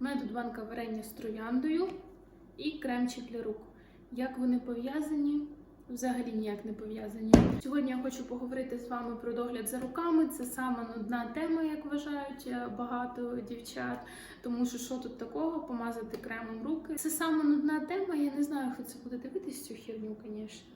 У банка варення з трояндою і кремчик для рук. Як вони пов'язані? Взагалі ніяк не пов'язані. Сьогодні я хочу поговорити з вами про догляд за руками. Це сама нудна тема, як вважають е, багато дівчат. Тому що що тут такого помазати кремом руки? Це сама нудна тема. Я не знаю, хто це буде дивитись цю херню, звісно.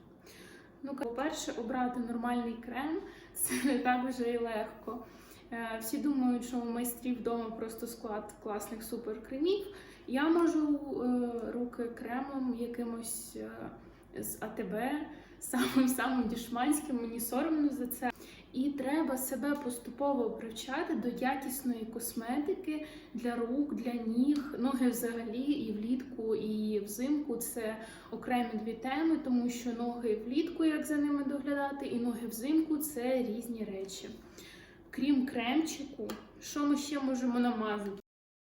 Ну, по-перше, обрати нормальний крем це не так вже і легко. Е, Всі думають, що у майстрів вдома просто склад класних суперкремів. Я можу е, руки кремом якимось е, з АТБ, самим самим дішманським, мені соромно за це. І треба себе поступово привчати до якісної косметики для рук, для ніг, ноги взагалі, і влітку, і взимку це окремі дві теми, тому що ноги влітку, як за ними доглядати, і ноги взимку це різні речі. Крім кремчику, що ми ще можемо намазати?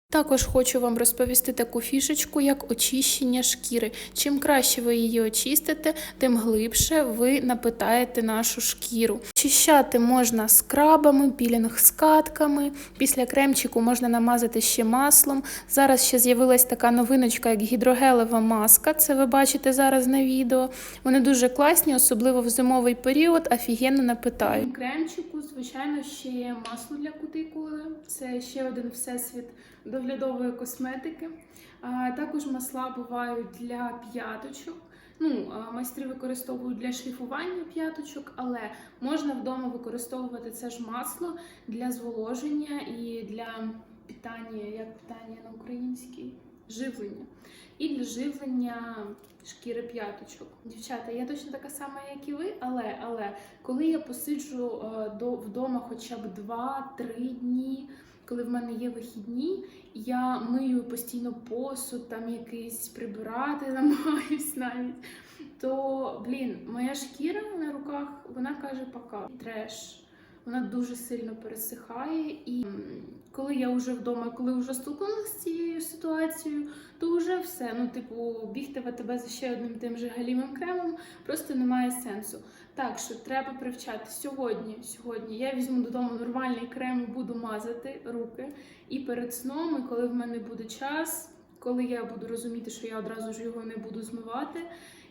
Також хочу вам розповісти таку фішечку, як очищення шкіри. Чим краще ви її очистите, тим глибше ви напитаєте нашу шкіру. Очищати можна скрабами, пілінг скатками. Після кремчику можна намазати ще маслом. Зараз ще з'явилась така новиночка, як гідрогелева маска. Це ви бачите зараз на відео. Вони дуже класні, особливо в зимовий період, офігенно напитають. Кремчику, звичайно, ще є масло для кутикули. Це ще один всесвіт доглядової косметики. Також масла бувають для п'яточок. Ну, майстри використовують для шліфування п'яточок, але можна вдома використовувати це ж масло для зволоження і для питання, як питання на українській живлення. І для живлення шкіри п'яточок. Дівчата, я точно така сама, як і ви, але, але коли я посиджу е, вдома хоча б 2-3 дні, коли в мене є вихідні, я мию постійно посуд, там якийсь прибирати намагаюсь навіть. То, блін, моя шкіра на руках, вона каже пока. Треш. Вона дуже сильно пересихає, і коли я вже вдома, коли вже столкнулася з цією ситуацією, то вже все. Ну, типу, бігти в АТБ за ще одним тим же галімим кремом просто немає сенсу. Так що треба привчати сьогодні. Сьогодні я візьму додому нормальний крем буду мазати руки. І перед сном, і коли в мене буде час, коли я буду розуміти, що я одразу ж його не буду змивати.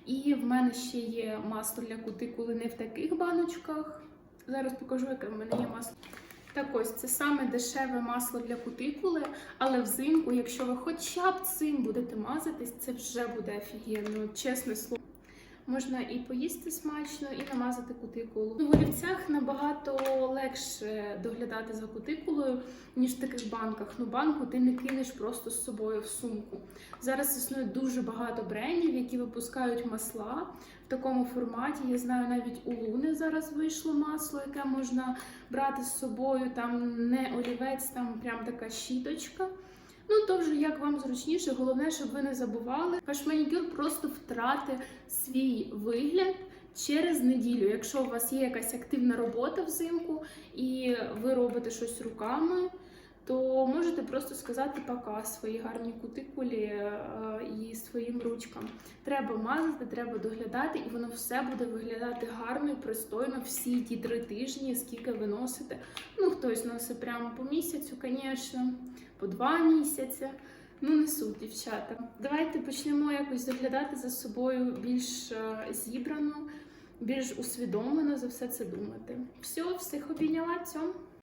І в мене ще є масло для кутикули не в таких баночках. Зараз покажу, яке в мене є масло. Так ось це саме дешеве масло для кутикули, але взимку, якщо ви хоча б цим будете мазатись, це вже буде офігенно, чесне слово. Можна і поїсти смачно, і намазати кутикулу. В олівцях набагато легше доглядати за кутикулою, ніж в таких банках. Ну, банку ти не кинеш просто з собою в сумку. Зараз існує дуже багато брендів, які випускають масла в такому форматі. Я знаю, навіть у Луни зараз вийшло масло, яке можна брати з собою. Там не олівець, там прям така щіточка. Ну, то вже як вам зручніше, головне, щоб ви не забували. Ваш манікюр просто втрати свій вигляд через неділю. Якщо у вас є якась активна робота взимку і ви робите щось руками, то можете просто сказати пока своїй гарній кутикулі е, і своїм ручкам. Треба мазати, треба доглядати, і воно все буде виглядати гарно і пристойно всі ті три тижні, скільки ви носите. Ну, хтось носить прямо по місяцю, звісно, по два місяці. Ну, не суть, дівчата. Давайте почнемо якось доглядати за собою більш е, зібрано, більш усвідомлено за все це думати. Все, всіх обійняла цьому.